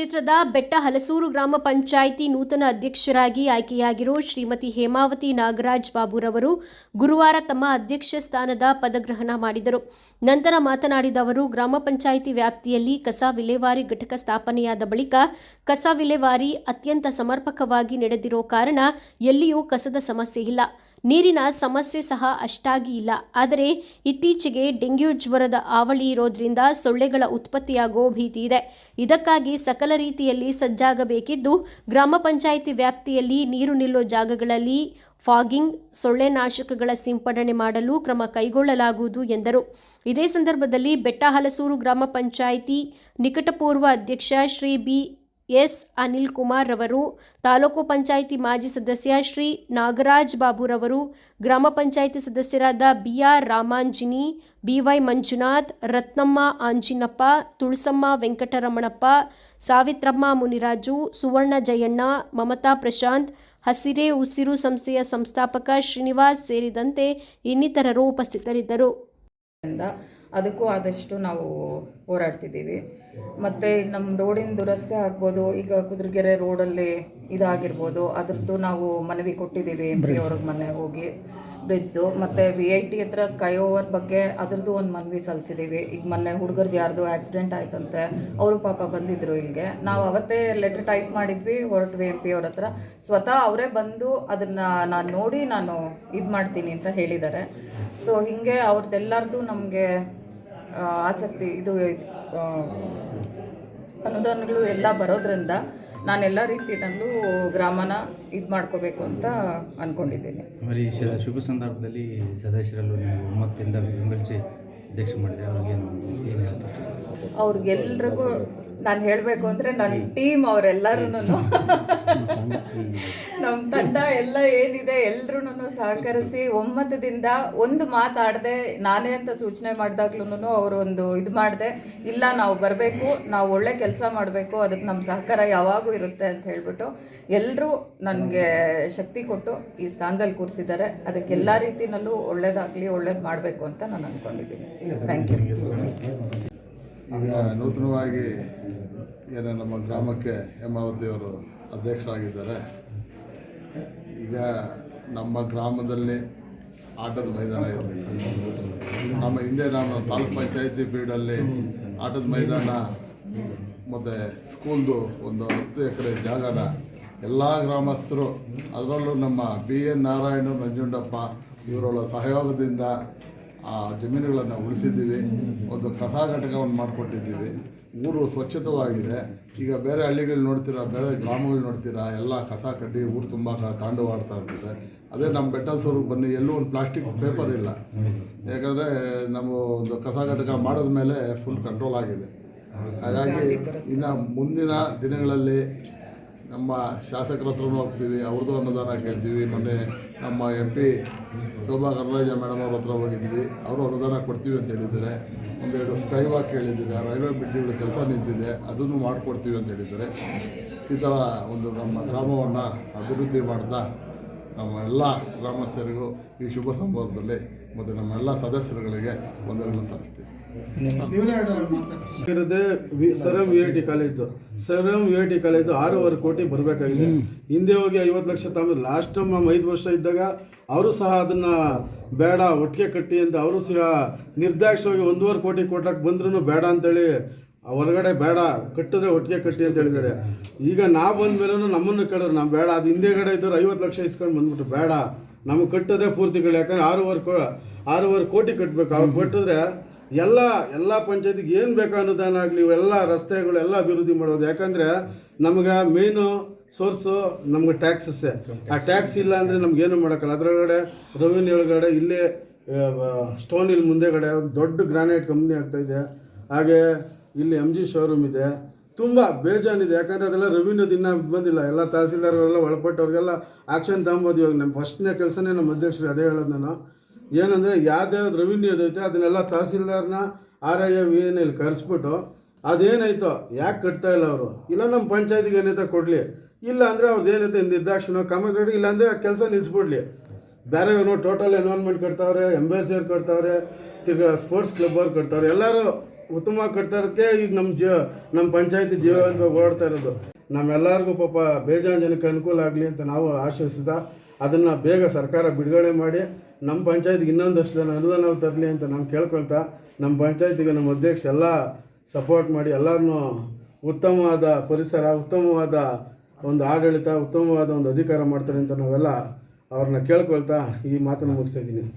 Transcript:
ಕ್ಷೇತ್ರದ ಬೆಟ್ಟ ಹಲಸೂರು ಗ್ರಾಮ ಪಂಚಾಯಿತಿ ನೂತನ ಅಧ್ಯಕ್ಷರಾಗಿ ಆಯ್ಕೆಯಾಗಿರೋ ಶ್ರೀಮತಿ ಹೇಮಾವತಿ ನಾಗರಾಜ್ ಬಾಬುರವರು ಗುರುವಾರ ತಮ್ಮ ಅಧ್ಯಕ್ಷ ಸ್ಥಾನದ ಪದಗ್ರಹಣ ಮಾಡಿದರು. ನಂತರ ಮಾತನಾಡಿದ ಅವರು, ಗ್ರಾಮ ಪಂಚಾಯಿತಿ ವ್ಯಾಪ್ತಿಯಲ್ಲಿ ಕಸ ವಿಲೇವಾರಿ ಘಟಕ ಸ್ಥಾಪನೆಯಾದ ಬಳಿಕ ಕಸ ವಿಲೇವಾರಿ ಅತ್ಯಂತ ಸಮರ್ಪಕವಾಗಿ ನಡೆದಿರೋ ಕಾರಣ ಎಲ್ಲಿಯೂ ಕಸದ ಸಮಸ್ಯೆ ಇಲ್ಲ. ನೀರಿನ ಸಮಸ್ಯೆ ಸಹ ಅಷ್ಟಾಗಿ ಇಲ್ಲ. ಆದರೆ ಇತ್ತೀಚೆಗೆ ಡೆಂಗ್ಯೂ ಜ್ವರದ ಆವಳಿ ಇರೋದ್ರಿಂದ ಸೊಳ್ಳೆಗಳ ಉತ್ಪತ್ತಿಯಾಗೋ ಭೀತಿ ಇದೆ. ಇದಕ್ಕಾಗಿ ಸಕಲ ರೀತಿಯಲ್ಲಿ ಸಜ್ಜಾಗಬೇಕಿದ್ದು ಗ್ರಾಮ ಪಂಚಾಯಿತಿ ವ್ಯಾಪ್ತಿಯಲ್ಲಿ ನೀರು ನಿಲ್ಲೋ ಜಾಗಗಳಲ್ಲಿ ಫಾಗಿಂಗ್, ಸೊಳ್ಳೆ ನಾಶಕಗಳ ಸಿಂಪಡಣೆ ಮಾಡಲು ಕ್ರಮ ಕೈಗೊಳ್ಳಲಾಗುವುದು ಎಂದರು. ಇದೇ ಸಂದರ್ಭದಲ್ಲಿ ಬೆಟ್ಟಹಲಸೂರು ಗ್ರಾಮ ಪಂಚಾಯಿತಿ ನಿಕಟಪೂರ್ವ ಅಧ್ಯಕ್ಷ ಶ್ರೀ ಬಿ ಎಸ್ ಅನಿಲ್ ಕುಮಾರ್ ರವರು ತಾಲೂಕು ಪಂಚಾಯಿತಿ ಮಾಜಿ ಸದಸ್ಯ ಶ್ರೀ ನಾಗರಾಜ್ ಬಾಬುರವರು, ಗ್ರಾಮ ಪಂಚಾಯಿತಿ ಸದಸ್ಯರಾದ B R Ramanjini, BY Manjunath, Ratnamma Anjinappa, Tulasamma Venkataramanappa, Savitramma Muniraju, Suvarna Jayanna, Mamata Prashant, Hasire Usiru ಸಂಸ್ಥೆಯ ಸಂಸ್ಥಾಪಕ ಶ್ರೀನಿವಾಸ್ ಸೇರಿದಂತೆ ಇನ್ನಿತರರು ಉಪಸ್ಥಿತರಿದ್ದರು. ಅದಕ್ಕೂ ಆದಷ್ಟು ನಾವು ಹೋರಾಡ್ತಿದ್ದೀವಿ. ಮತ್ತು ನಮ್ಮ ರೋಡಿನ ದುರಸ್ತಿ ಆಗ್ಬೋದು ಈಗ ಕುದುರೆಗೆರೆ ರೋಡಲ್ಲಿ ಇದಾಗಿರ್ಬೋದು ಅದ್ರದ್ದು ನಾವು ಮನವಿ ಕೊಟ್ಟಿದ್ದೀವಿ ಎಂ ಪಿ ಅವ್ರಿಗೆ ಮನೆ ಹೋಗಿ ಬ್ರಿಡ್ಜ್ದು ಮತ್ತು ವಿ ಐ ಟಿ ಹತ್ರ ಸ್ಕೈ ಓವರ್ ಬಗ್ಗೆ ಅದ್ರದ್ದು ಒಂದು ಮನವಿ ಸಲ್ಲಿಸಿದ್ದೀವಿ ಈಗ ಮೊನ್ನೆ ಹುಡುಗರ್ದು ಯಾರ್ದು ಆಕ್ಸಿಡೆಂಟ್ ಆಯ್ತಂತೆ ಅವರು ಪಾಪ ಬಂದಿದ್ರು ಇಲ್ಲಿಗೆ ನಾವು ಅವತ್ತೇ ಲೆಟ್ರ್ ಟೈಪ್ ಮಾಡಿದ್ವಿ ಹೊರಟ್ವಿ ಎಂ ಪಿ ಅವ್ರ ಹತ್ರ. ಸ್ವತಃ ಅವರೇ ಬಂದು ಅದನ್ನು ನಾನು ನೋಡಿ ನಾನು ಇದು ಮಾಡ್ತೀನಿ ಅಂತ ಹೇಳಿದ್ದಾರೆ ಸೊ ಹೀಗೆ ಅವ್ರದ್ದೆಲ್ಲರದ್ದು ನಮಗೆ ಆಸಕ್ತಿ ಇದು ಅನುದಾನಗಳು ಎಲ್ಲ ಬರೋದ್ರಿಂದ ನಾನೆಲ್ಲ ರೀತಿಯಲ್ಲೂ ಗ್ರಾಮನ ಇದು ಮಾಡ್ಕೋಬೇಕು ಅಂತ ಅಂದ್ಕೊಂಡಿದ್ದೀನಿ ಮರಿ ಶುಭ ಸಂದರ್ಭದಲ್ಲಿ ಸದಸ್ಯರಲ್ಲೂ ನೀವು ಒಮ್ಮತದಿಂದ ಬೆಂಬಲಿಸಿ ಅಧ್ಯಕ್ಷ ಮಾಡಿದ್ರೆ ಅವ್ರಿಗೆ ಏನು ಹೇಳ್ತಾರೆ? ಅವ್ರಿಗೆಲ್ರಿಗೂ ನಾನು ಹೇಳಬೇಕು ಅಂದರೆ ನನ್ನ ಟೀಮ್ ಅವರೆಲ್ಲರೂ ನಮ್ಮ ತಂಡ ಎಲ್ಲ ಏನಿದೆ ಎಲ್ರೂ ಸಹಕರಿಸಿ ಒಮ್ಮತದಿಂದ ಒಂದು ಮಾತಾಡದೆ ನಾನೇ ಅಂತ ಸೂಚನೆ ಮಾಡಿದಾಗ್ಲೂ ಅವರು ಒಂದು ಇದು ಮಾಡಿದೆ, ಇಲ್ಲ ನಾವು ಬರಬೇಕು, ನಾವು ಒಳ್ಳೆ ಕೆಲಸ ಮಾಡಬೇಕು ಅದಕ್ಕೆ ನಮ್ಮ ಸಹಕಾರ ಯಾವಾಗೂ ಇರುತ್ತೆ ಅಂತ ಹೇಳ್ಬಿಟ್ಟು ಎಲ್ಲರೂ ನನಗೆ ಶಕ್ತಿ ಕೊಟ್ಟು ಈ ಸ್ಥಾನದಲ್ಲಿ ಕೂರಿಸಿದ್ದಾರೆ. ಅದಕ್ಕೆ ಎಲ್ಲ ರೀತಿಯಲ್ಲೂ ಒಳ್ಳೇದಾಗಲಿ, ಒಳ್ಳೇದು ಮಾಡಬೇಕು ಅಂತ ನಾನು ಅಂದ್ಕೊಂಡಿದ್ದೀನಿ ಥ್ಯಾಂಕ್ ಯು ಈಗ ನೂತನವಾಗಿ ಏನು ನಮ್ಮ ಗ್ರಾಮಕ್ಕೆ ಹೇಮಾವತಿಯವರು ಅಧ್ಯಕ್ಷರಾಗಿದ್ದಾರೆ. ಈಗ ನಮ್ಮ ಗ್ರಾಮದಲ್ಲಿ ಆಟದ ಮೈದಾನ ಇರಲಿಲ್ಲ ನಮ್ಮ ಹಿಂದೆ ನಾನು ತಾಲೂಕ್ ಪಂಚಾಯತಿ ಫೀಲ್ಡಲ್ಲಿ ಆಟದ ಮೈದಾನ ಮತ್ತು ಸ್ಕೂಲ್ದು ಒಂದು ಹತ್ತು ಎಕರೆ ಜಾಗನ ಎಲ್ಲ ಗ್ರಾಮಸ್ಥರು, ಅದರಲ್ಲೂ ನಮ್ಮ ಬಿ ಎನ್ ನಾರಾಯಣ ನಂಜುಂಡಪ್ಪ ಇವರೊಳ ಸಹಯೋಗದಿಂದ ಆ ಜಮೀನುಗಳನ್ನು ಉಳಿಸಿದ್ದೀವಿ. ಒಂದು ಕಥಾ ಘಟಕವನ್ನು ಮಾಡಿಕೊಟ್ಟಿದ್ದೀವಿ. ಊರು ಸ್ವಚ್ಛತವಾಗಿದೆ. ಈಗ ಬೇರೆ ಹಳ್ಳಿಗಳು ನೋಡ್ತೀರಾ, ಬೇರೆ ಗ್ರಾಮಗಳು ನೋಡ್ತೀರಾ, ಎಲ್ಲ ಕಸ ಕಡ್ಡಿ ಊರು ತುಂಬ ತಾಂಡವಾಡ್ತಾ ಇರ್ತದೆ. ಅದೇ ನಮ್ಮ ಬೆಟ್ಟಸೂರಿಗೆ ಬನ್ನಿ, ಎಲ್ಲೂ ಒಂದು ಪ್ಲಾಸ್ಟಿಕ್ ಪೇಪರ್ ಇಲ್ಲ. ಯಾಕಂದರೆ ನಮ್ಮ ಒಂದು ಕಸ ಘಟಕ ಮಾಡಿದ ಮೇಲೆ ಫುಲ್ ಕಂಟ್ರೋಲ್ ಆಗಿದೆ. ಹಾಗಾಗಿ ಇನ್ನು ಮುಂದಿನ ದಿನಗಳಲ್ಲಿ ನಮ್ಮ ಶಾಸಕರ ಹತ್ರನೂ ಹೋಗ್ತೀವಿ, ಅವ್ರದ್ದು ಅನುದಾನ ಕೇಳ್ತೀವಿ. ಮೊನ್ನೆ ನಮ್ಮ M P Shobha Karandlaje madam ಅವ್ರ ಹತ್ರ ಹೋಗಿದ್ವಿ. ಅವರು ಅನುದಾನ ಕೊಡ್ತೀವಿ ಅಂತ ಹೇಳಿದ್ದಾರೆ. ಒಂದೆರಡು ಸ್ಕೈ ವಾಕ್ ಕೇಳಿದ್ದಾರೆ? ರೈಲ್ವೆ ಬ್ರಿಡ್ಜ್ಗಳ ಕೆಲಸ ನಿಂತಿದೆ. ಅದನ್ನು ಮಾಡಿಕೊಡ್ತೀವಿ ಅಂತ ಹೇಳಿದ್ದಾರೆ. ಈ ಥರ ಒಂದು ನಮ್ಮ ಗ್ರಾಮವನ್ನು ಅಭಿವೃದ್ಧಿ ಮಾಡ್ತಾ ನಮ್ಮ ಎಲ್ಲ ಗ್ರಾಮಸ್ಥರಿಗೂ ಈ ಶುಭ ಸಂಭವದಲ್ಲಿ ಮತ್ತು ನಮ್ಮ ಎಲ್ಲ ಸದಸ್ಯರುಗಳಿಗೆ ವಂದನೆಗಳನ್ನು ಸಲ್ಲಿಸ್ತೀವಿ. ಇರೋದೇ ವಿ ಐ ಟಿ ಕಾಲೇಜ್ದು sir V I T college ಆರೂವರೆ ಕೋಟಿ ಬರಬೇಕಾಗಿದೆ. ಹಿಂದೆ ಹೋಗಿ ಐವತ್ತು ಲಕ್ಷ ತಮ್ಮ ಲಾಸ್ಟ್ ಟೈಮ್ ನಮ್ಮ ಐದು ವರ್ಷ ಇದ್ದಾಗ ಅವರು ಸಹ ಅದನ್ನ ಬೇಡ, ಒಟ್ಟಿಗೆ ಕಟ್ಟಿ ಅಂತ ಅವರು ಸಹ ನಿರ್ದಾಕ್ಷವಾಗಿ ಒಂದೂವರೆ ಕೋಟಿ ಕೊಟ್ಲಕ್ಕೆ ಬಂದ್ರೂ ಬೇಡ ಅಂತೇಳಿ ಹೊರಗಡೆ ಬೇಡ, ಕಟ್ಟಿದ್ರೆ ಒಟ್ಟಿಗೆ ಕಟ್ಟಿ ಅಂತ ಹೇಳಿದ್ದಾರೆ. ಈಗ ನಾವು ಬಂದ ಮೇಲೆ ನಮ್ಮನ್ನು ಕೇಳಿದ್ರು, ನಾವು ಬೇಡ, ಅದು ಹಿಂದೆಗಡೆ ಇದ್ದವ್ರು ಐವತ್ತು ಲಕ್ಷ ಇಸ್ಕೊಂಡು ಬಂದ್ಬಿಟ್ಟು ಬೇಡ. ನಮಗೆ ಪೂರ್ತಿ ಪೂರ್ತಿಗಳು ಯಾಕಂದ್ರೆ ಆರೂವರೆ ಕೋ, ಆರೂವರೆ ಕೋಟಿ ಕಟ್ಟಬೇಕು ಅವ್ರು ಕಟ್ಟಿದ್ರೆ ಎಲ್ಲ ಎಲ್ಲ ಪಂಚಾಯತಿಗೆ ಏನು ಬೇಕು ಅನುದಾನ ಆಗಲಿ, ಇವೆಲ್ಲ ರಸ್ತೆಗಳು ಎಲ್ಲ ಅಭಿವೃದ್ಧಿ ಮಾಡೋದು. ಯಾಕಂದರೆ ನಮ್ಗೆ ಮೇನು ಸೋರ್ಸು ನಮ್ಗೆ ಟ್ಯಾಕ್ಸಸ್ಸೇ ಆ ಟ್ಯಾಕ್ಸ್ ಇಲ್ಲ ಅಂದರೆ ನಮ್ಗೇನು ಮಾಡೋಕ್ಕಲ್ಲ. ಅದರೊಳಗಡೆ ರೆವಿನ್ಯೂ ಒಳಗಡೆ ಇಲ್ಲೇ ಸ್ಟೋನ್ ಇಲ್ಲಿ ಮುಂದೆಗಡೆ ಒಂದು ದೊಡ್ಡ ಗ್ರಾನೈಟ್ ಕಂಪ್ನಿ ಆಗ್ತಾಯಿದೆ ಹಾಗೆ ಇಲ್ಲಿ ಎಂ ಜಿ ಶೋರೂಮ್ ಇದೆ. ತುಂಬ ಬೇಜಾನಿದೆ. ಯಾಕಂದರೆ ಅದೆಲ್ಲ ರೆವಿನ್ಯೂ ದಿನ ಬಂದಿಲ್ಲ. ಎಲ್ಲ ತಹಸೀಲ್ದಾರ್ಗಳೆಲ್ಲ ಒಳಪಟ್ಟವ್ರಿಗೆಲ್ಲ ಆಕ್ಷನ್ ತಗೊಬೋದು ಇವಾಗ. ನಮ್ಮ ಫಸ್ಟ್ನೇ ಕೆಲಸನೇ ನಮ್ಮ ಅಧ್ಯಕ್ಷರು ಅದೇ ಹೇಳೋದು ನಾನು. ಏನಂದರೆ ಯಾವ್ದ್ಯಾವ್ದು ರೆವಿನ್ಯೂ ಇದೈತೆ ಅದನ್ನೆಲ್ಲ ತಹಸೀಲ್ದಾರ್ನ ಆರ್ ಐ ಎನ್ ಇಲ್ಲಿ ಕರೆಸ್ಬಿಟ್ಟು ಅದೇನಾಯ್ತೋ? ಯಾಕೆ ಕಟ್ತಾ ಇಲ್ಲ ಅವರು? ಇಲ್ಲ ನಮ್ಮ ಪಂಚಾಯತಿಗೆ ಏನೈತೆ ಕೊಡಲಿ? ಇಲ್ಲ ಅಂದರೆ ಅವ್ರದ್ದು ಏನೈತೆ ನಿರ್ದಾಕ್ಷಿಣ ಇಲ್ಲಾಂದರೆ ಇಲ್ಲ ಅಂದರೆ ಆ ಕೆಲಸ ನಿಲ್ಲಿಸ್ಬಿಡ್ಲಿ ಬೇರೆ ಏನೋ ಟೋಟಲ್ ಎನ್ವೈರ್ಮೆಂಟ್ ಕಟ್ತಾವ್ರೆ ಎಂಬಾಸಿಡರ್ ಕಟ್ತಾವ್ರೆ, ತಿರ್ಗಾ ಸ್ಪೋರ್ಟ್ಸ್ ಕ್ಲಬ್ ಅವ್ರು ಕಟ್ತಾವ್ರೆ. ಎಲ್ಲರೂ ಉತ್ತಮವಾಗಿ ಕಟ್ತಾ ಇರೋದಕ್ಕೆ ಈಗ ನಮ್ಮ ಜೀವ ನಮ್ಮ ಪಂಚಾಯತಿ ಜೀವಂತವಾಗಿ ಓಡ್ತಾ ಇರೋದು. ನಮ್ಮೆಲ್ಲರಿಗೂ ಪಾಪ ಬೇಜಾನ್ ಜನಕ್ಕೆ ಅನುಕೂಲ ಆಗಲಿ ಅಂತ ನಾವು ಆಶಿಸಿದ ಅದನ್ನು ಬೇಗ ಸರ್ಕಾರ ಬಿಡುಗಡೆ ಮಾಡಿ ನಮ್ಮ ಪಂಚಾಯತ್ಗೆ ಇನ್ನೊಂದಷ್ಟು ಜನ ಅನುದಾನ ತರಲಿ ಅಂತ ನಾನು ಕೇಳ್ಕೊಳ್ತಾ ನಮ್ಮ ಪಂಚಾಯತಿಗೆ ನಮ್ಮ ಅಧ್ಯಕ್ಷ ಎಲ್ಲ ಸಪೋರ್ಟ್ ಮಾಡಿ ಎಲ್ಲರನ್ನೂ ಉತ್ತಮವಾದ ಪರಿಸರ, ಉತ್ತಮವಾದ ಒಂದು ಆಡಳಿತ, ಉತ್ತಮವಾದ ಒಂದು ಅಧಿಕಾರ ಮಾಡ್ತಾರೆ ಅಂತ ನಾವೆಲ್ಲ ಅವ್ರನ್ನ ಕೇಳ್ಕೊಳ್ತಾ ಈ ಮಾತನ್ನು ಮುಗಿಸ್ತಾ ಇದ್ದೀನಿ.